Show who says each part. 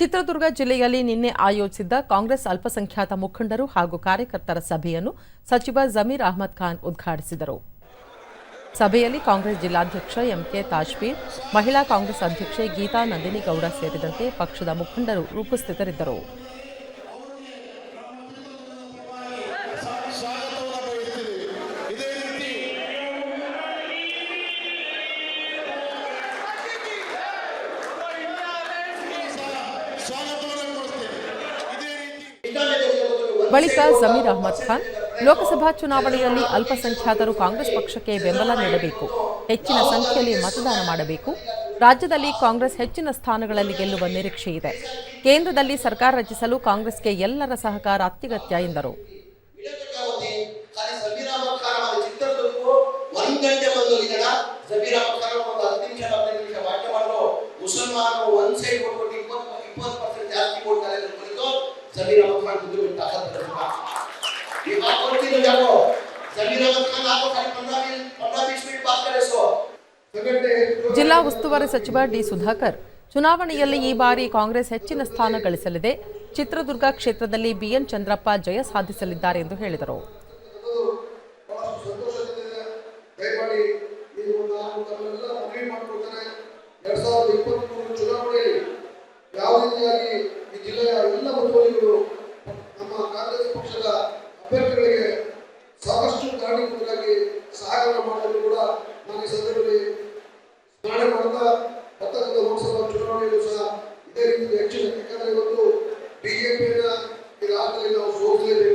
Speaker 1: ಚಿತ್ರದುರ್ಗ ಜಿಲ್ಲೆಯಲ್ಲಿ ನಿನ್ನೆ ಆಯೋಜಿಸಿದ್ದ ಕಾಂಗ್ರೆಸ್ ಅಲ್ಪಸಂಖ್ಯಾತ ಮುಖಂಡರು ಹಾಗೂ ಕಾರ್ಯಕರ್ತರ ಸಭೆಯನ್ನು ಸಚಿವ ಜಮೀರ್ ಅಹಮದ್ ಖಾನ್ ಉದ್ಘಾಟಿಸಿದರು. ಸಭೆಯಲ್ಲಿ ಕಾಂಗ್ರೆಸ್ ಜಿಲ್ಲಾಧ್ಯಕ್ಷ ಎಂಕೆ ತಾಜ್ಬೀರ್ ಮಹಿಳಾ ಕಾಂಗ್ರೆಸ್ ಅಧ್ಯಕ್ಷೆ ಗೀತಾ ನಂದಿನಿ ಗೌಡ ಸೇರಿದಂತೆ ಪಕ್ಷದ ಮುಖಂಡರು ಉಪಸ್ಥಿತರಿದ್ದರು. ಬಳಿಕ ಜಮೀರ್ ಅಹಮದ್ ಖಾನ್, ಲೋಕಸಭಾ ಚುನಾವಣೆಯಲ್ಲಿ ಅಲ್ಪಸಂಖ್ಯಾತರು ಕಾಂಗ್ರೆಸ್ ಪಕ್ಷಕ್ಕೆ ಬೆಂಬಲ ನೀಡಬೇಕು, ಹೆಚ್ಚಿನ ಸಂಖ್ಯೆಯಲ್ಲಿ ಮತದಾನ ಮಾಡಬೇಕು. ರಾಜ್ಯದಲ್ಲಿ ಕಾಂಗ್ರೆಸ್ ಹೆಚ್ಚಿನ ಸ್ಥಾನಗಳಲ್ಲಿ ಗೆಲ್ಲುವ ನಿರೀಕ್ಷೆ ಇದೆ. ಕೇಂದ್ರದಲ್ಲಿ ಸರ್ಕಾರ ರಚಿಸಲು ಕಾಂಗ್ರೆಸ್ಗೆ ಎಲ್ಲರ ಸಹಕಾರ ಅತ್ಯಗತ್ಯ ಎಂದರು.
Speaker 2: ಮುಸಲ್ಮಾನರು ಇಪ್ಪತ್ತು ಇಪ್ಪತ್ತು ಪರ್ಸೆಂಟ್ ಜಾಸ್ತಿ ಕೊಡ್ತಾರೆ ಅಂತ ಕುರಿತು ಜಮೀರ್ ಅಹಮದ್ ಖಾನ್ ಕುದ್ದು ಬಿಟ್ಟು ತಾಕತ್ ಇವಾಗ ಕೊಡ್ತೀನಿ ಯಾಕೋ ಜಮೀರ್ ಅಹಮದ್ ಖಾನ್ आपको खाली 15 मिनट 15 20 मिनट बात करे सो ಸಂಘಟನೆ
Speaker 1: ಜಿಲ್ಲಾ ಉಸ್ತುವಾರಿ ಸಚಿವ ಡಿ ಸುಧಾಕರ್ ಚುನಾವಣೆಯಲ್ಲಿ ಈ ಬಾರಿ ಕಾಂಗ್ರೆಸ್ ಹೆಚ್ಚಿನ ಸ್ಥಾನ ಗಳಿಸಲಿದೆ ಚಿತ್ರದುರ್ಗ ಕ್ಷೇತ್ರದಲ್ಲಿ ಬಿಎನ್ ಚಂದ್ರಪ್ಪ ಜಯ ಸಾಧಿಸಲಿದ್ದಾರೆ ಎಂದು ಹೇಳಿದರು
Speaker 3: ಬಹಳಷ್ಟು ಸಂತೋಷದಿಂದ ದಯಮಾಡಿ ಸಾಕಷ್ಟು ಸಹಕಾರ ಮಾಡಿದ್ರು ಕೂಡ ನಾನು ಈ ಸಂದರ್ಭದಲ್ಲಿ ಸ್ಮರಣೆ ಮಾಡ್ತಾ ಬರ್ತಕ್ಕಂಥ ಲೋಕಸಭಾ ಚುನಾವಣೆಯಲ್ಲೂ ಸಹ ಇದೇ ರೀತಿ ಹೆಚ್ಚಿನ, ಯಾಕಂದ್ರೆ ಇವತ್ತು ಬಿಜೆಪಿಯನ್ನ ಈ ರಾಜ್ಯದಲ್ಲಿ ನಾವು ಸೋಲಿಸಲೇಬೇಕು